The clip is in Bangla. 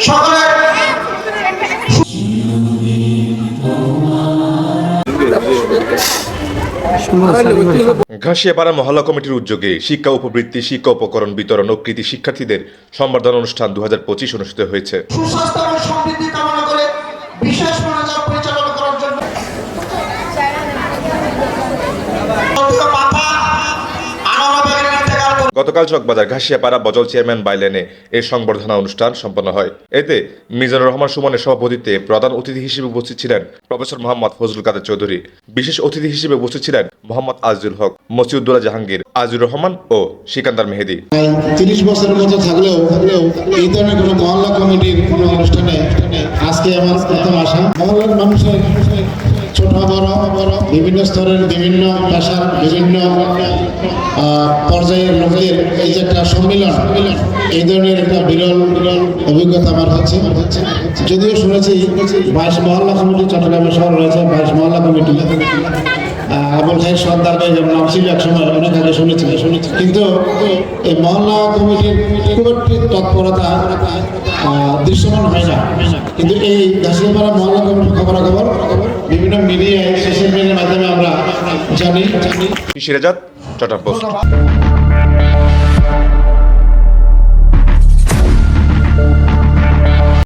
সকলের ঘাসিয়াপাড়া মহল্লা কমিটির উদ্যোগে শিক্ষা উপবৃত্তি শিক্ষা উপকরণ বিতরণ ও কৃতি শিক্ষার্থীদের সম্বর্ধনা অনুষ্ঠান দু হাজার পঁচিশ অনুষ্ঠিত হয়েছে। সুস্বাস্থ্য এবং গতকাল চকবাজার ঘাসিয়াপাড়া বজল চেয়ারম্যান বাইলেনে এই সংবর্ধনা অনুষ্ঠান সম্পন্ন হয়। এতে মিজানুর রহমান সুমনের সভাপতিত্বে প্রধান অতিথি হিসেবে উপস্থিত ছিলেন প্রফেসর মোহাম্মদ ফজলুল কাদের চৌধুরী, বিশেষ অতিথি হিসেবে উপস্থিত ছিলেন মোহাম্মদ আজিজুল হক মসিউদ্দোল্লা জাহাঙ্গীর আজিউর রহমান ও সিকান্দার মেহেদি। তিরিশ বছরের মতো থাকলেও এই ধরনের কোনো মহল্লা কমিটির কোনো অনুষ্ঠানে আজকে আমার প্রথম আসা। মহল্লার মানুষের বিভিন্ন স্তরের বিভিন্ন পেশার বিভিন্ন পর্যায়ের লোকদের এই যে একটা সম্মিলন, এই ধরনের একটা বিরল বিরল অভিজ্ঞতা আমার হচ্ছে। যদিও শুনেছি বাইশ মহল্লা কমিটি চট্টগ্রামে শহর রয়েছে, বাইশ মহল্লা কমিটি। আবুল খাই সর্দারের যেমন ছিল এক সময়, অনেক আগে শুনেছি। শুনেছি কিন্তু এই মহল্লা কমিটির খুব একটি তৎপরতা দৃশ্যমান হয় না। কিন্তু এই ঘাসিয়াপাড়া মহল্লা কমিটির খবরাখবর বিভিন্ন মিডিয়ায় সোশ্যাল মিডিয়ার মাধ্যমে আমরা জানি। জানি চট্টগ্রাম